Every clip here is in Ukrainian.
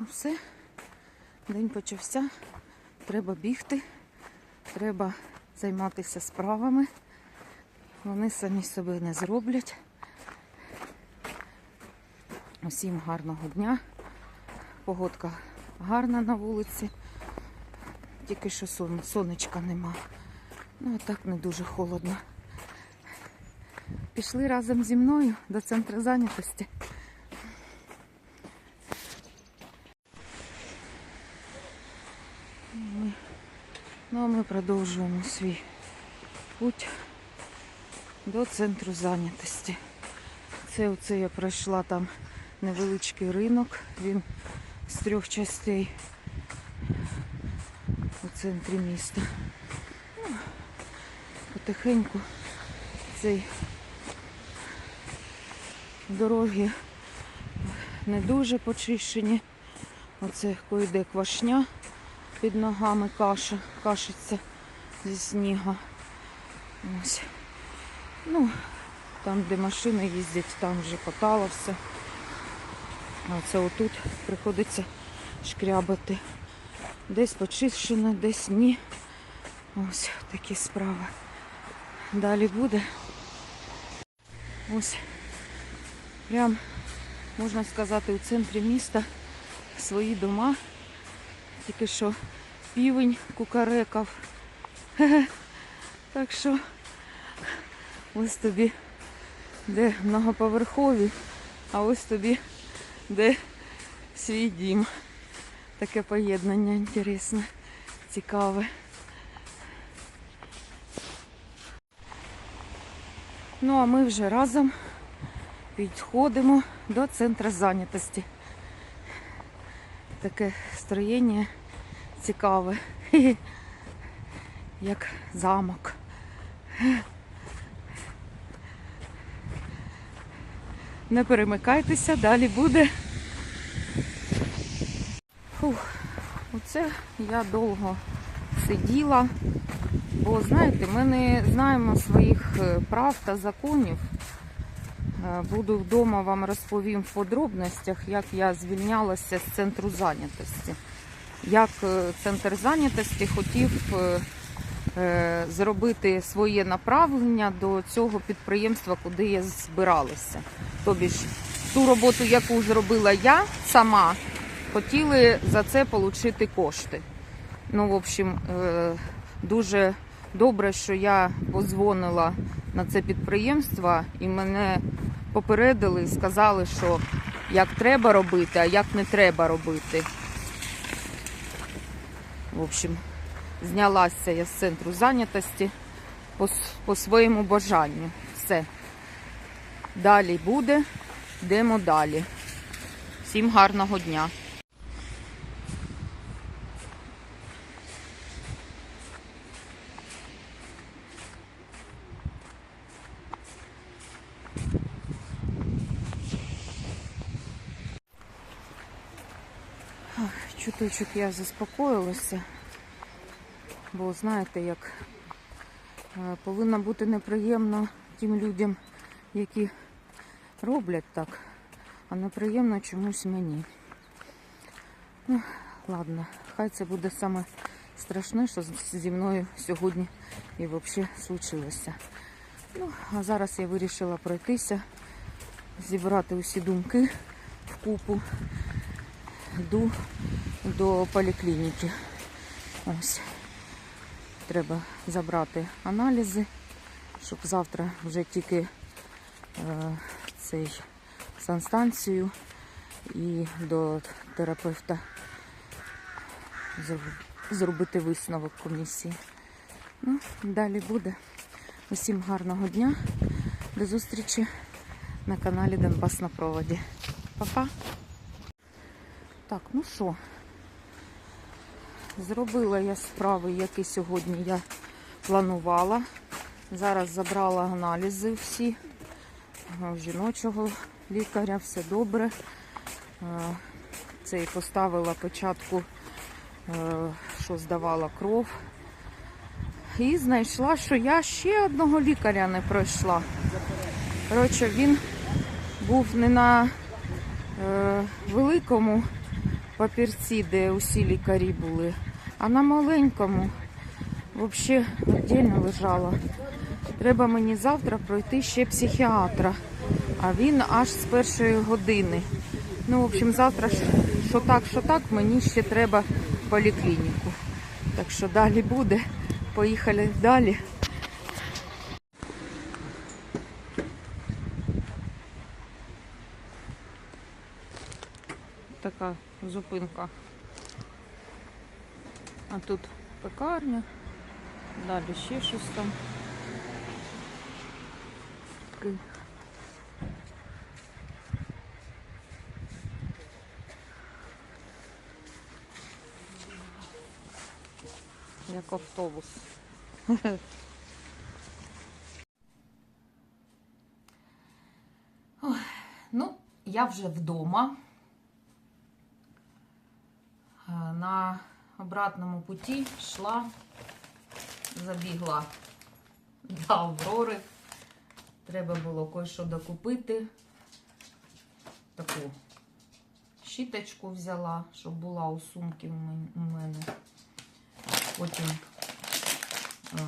Ну все, день почався. Треба бігти, треба займатися справами. Вони самі себе не зроблять. Усім гарного дня. Погодка гарна на вулиці. Тільки що сон, сонечка нема. Ну, а так не дуже холодно. Пішли разом зі мною до центру зайнятості. Ми, ну, а ми продовжуємо свій путь до центру зайнятості. Це оце я пройшла там невеличкий ринок. Він з трьох частей у центрі міста. Ну, потихеньку цей дороги не дуже почищені. Оце койде квашня під ногами каша, кашиться зі снігу. Ось. Ну, там, де машини їздять, там вже потало все. А це отут приходиться шкрябати. Десь почищено, десь ні. Ось такі справи. Далі буде. Ось прям, можна сказати, у центрі міста свої дома. Тільки що півень кукарекав. Так що ось тобі де многоповерхові, а ось тобі де свій дім. Таке поєднання інтересне, цікаве. Ну, а ми вже разом підходимо до центру зайнятості. Таке строєння цікаве, як замок. Не перемикайтеся, далі буде. Фух, оце я довго сиділа, бо знаєте, ми не знаємо своїх е, прав та законів. Е, Буду вдома вам розповім в подробностях, як я звільнялася з центру зайнятості. Як е, центр зайнятості хотів е, зробити своє направлення до цього підприємства, куди я збиралася. Тобі ж ту роботу, яку зробила я сама, хотіли за це отримати кошти. Ну, в общем, дуже добре, що я подзвонила на це підприємство і мене попередили сказали, що як треба робити, а як не треба робити. В общем, знялася я з центру зайнятості по, по своєму бажанню. Все. Далі буде, йдемо далі. Всім гарного дня. Чуточок я заспокоїлася, бо знаєте, як е, повинно бути неприємно тим людям, які роблять так, а неприємно чомусь мені. Ну, ладно, хай це буде саме страшне, що зі мною сьогодні і взагалі случилося. Ну, а зараз я вирішила пройтися, зібрати усі думки в купу. Йду до поліклініки. Ось. Треба забрати аналізи, щоб завтра вже тільки е, цей санстанцію і до терапевта зробити висновок комісії. Ну, далі буде. Усім гарного дня. До зустрічі на каналі Донбас на проводі. Па-па! Так, ну що, зробила я справи, які сьогодні я планувала. Зараз забрала аналізи всі е, жіночого лікаря, все добре. Е, Це і поставила початку, е, що здавала кров. І знайшла, що я ще одного лікаря не пройшла. Коротше, він був не на великому папірці, де усі лікарі були. А на маленькому взагалі віддільно лежала. Треба мені завтра пройти ще психіатра. А він аж з першої години. Ну, в общем, завтра що так, що так, мені ще треба поліклініку. Так що далі буде. Поїхали далі. Така зупинка. А тут пекарня, далі ще щось там. Як автобус. Ну, я вже вдома. Е, На обратному путі йшла, забігла до Аврори. Треба було кое-що докупити. Таку щіточку взяла, щоб була у сумці у мене. Потім, е,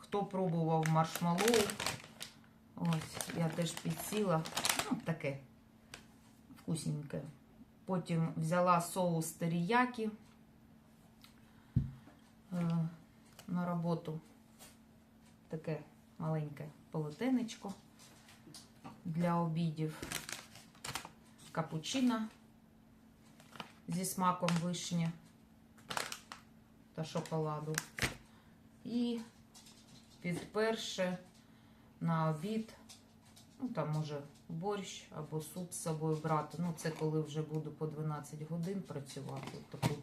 хто пробував маршмеллоу, ось я теж підсіла. Ну, таке вкусненьке. Потім взяла соус теріякі е, на роботу. Таке маленьке полотенечко для обідів. Капучино зі смаком вишні та шоколаду. І підперше на обід, ну там може борщ або суп з собою брати. Ну, це коли вже буду по 12 годин працювати. Таку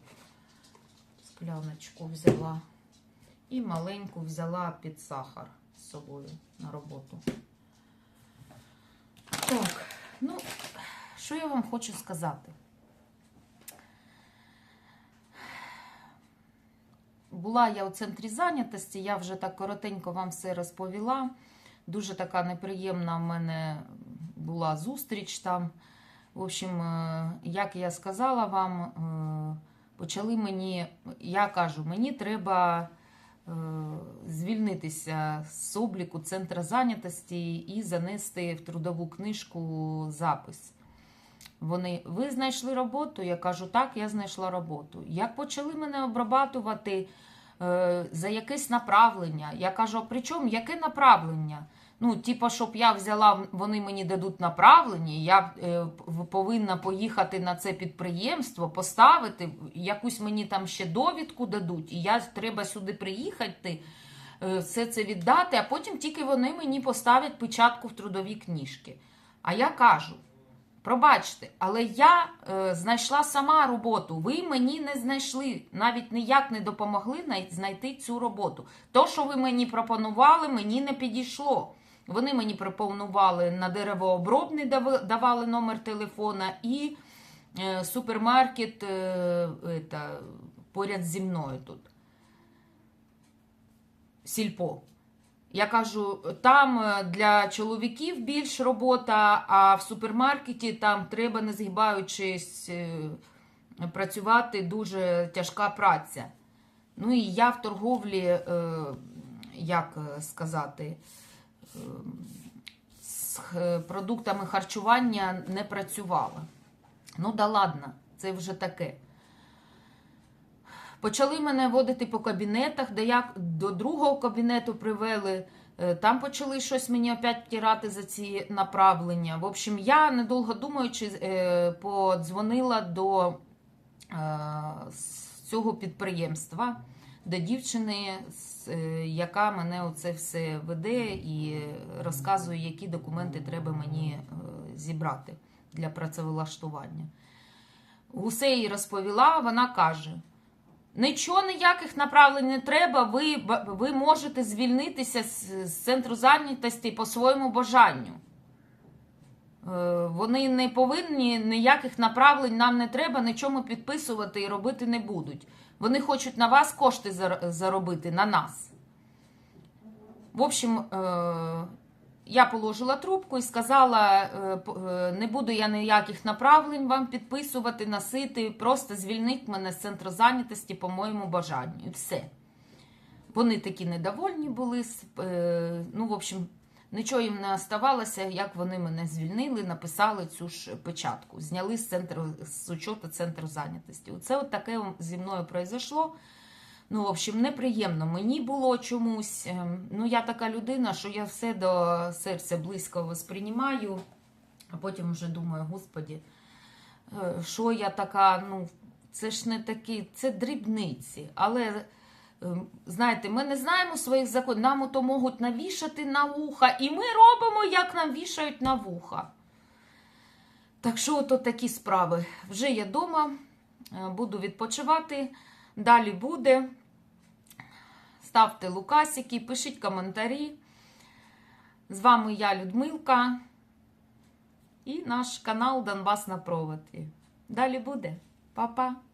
скляночку взяла. І маленьку взяла під сахар з собою на роботу. Так, ну, що я вам хочу сказати? Була я у центрі зайнятості, я вже так коротенько вам все розповіла. Дуже така неприємна в мене була зустріч там. В общем, е, як я сказала вам, е, почали мені, я кажу, мені треба е, звільнитися з обліку центру зайнятості і занести в трудову книжку запис. Вони, ви знайшли роботу? Я кажу, так, я знайшла роботу. Як почали мене обрабатувати за якесь направлення? Я кажу, при чому яке направлення? Ну, типа, щоб я взяла, вони мені дадуть направлення, я е, повинна поїхати на це підприємство, поставити, якусь мені там ще довідку дадуть, і я треба сюди приїхати, е, все це віддати, а потім тільки вони мені поставлять печатку в трудові книжки. А я кажу, Пробачте, але я е, знайшла сама роботу. Ви мені не знайшли, навіть ніяк не допомогли знайти цю роботу. То, що ви мені пропонували, мені не підійшло. Вони мені пропонували на деревообробний давали номер телефона і е, супермаркет е, ета, поряд зі мною тут. Сільпо. Я кажу, там е, для чоловіків більш робота, а в супермаркеті там треба, не згибаючись, е, працювати дуже тяжка праця. Ну і я в торговлі, е, як е, сказати, е, з продуктами харчування не працювала. Ну да ладно, це вже таке. Почали мене водити по кабінетах, де я до другого кабінету привели. Е, Там почали щось мені опять втирати за ці направлення. В общем, я, недовго думаючи, е, подзвонила до е, цього підприємства, до дівчини, е, яка мене оце все веде і розказує, які документи треба мені е, зібрати для працевлаштування. Усе їй розповіла, вона каже. Нічого ніяких направлень не треба. Ви, ви можете звільнитися з центру зайнятості по своєму бажанню. Е, Вони не повинні ніяких направлень нам не треба, нічому підписувати і робити не будуть. Вони хочуть на вас кошти заробити, на нас. В общем, е, я положила трубку і сказала: е, не буду я ніяких направлень вам підписувати, носити, просто звільніть мене з центру зайнятості по моєму бажанню. Все. Вони такі недовольні були. Ну, в общем, нічого їм не оставалося, як вони мене звільнили, написали цю ж печатку, зняли з центру з учету центру зайнятості. Оце от таке зі мною произошло. Ну, в общем, неприємно мені було чомусь. Ем, Ну, я така людина, що я все до серця близько сприймаю, а потім вже думаю, господі, е, що я така, ну, це ж не такі, це дрібниці. Але, знаєте, ми не знаємо своїх законів. Нам ото можуть навішати на вуха, і ми робимо, як нам вішають на вуха. Так що, ото такі справи. Вже я вдома, буду відпочивати. Далі буде. Ставте лукасики, пишіть коментарі. З вами я, Людмилка, і наш канал Донбас на проводі. Далі буде. Па-па!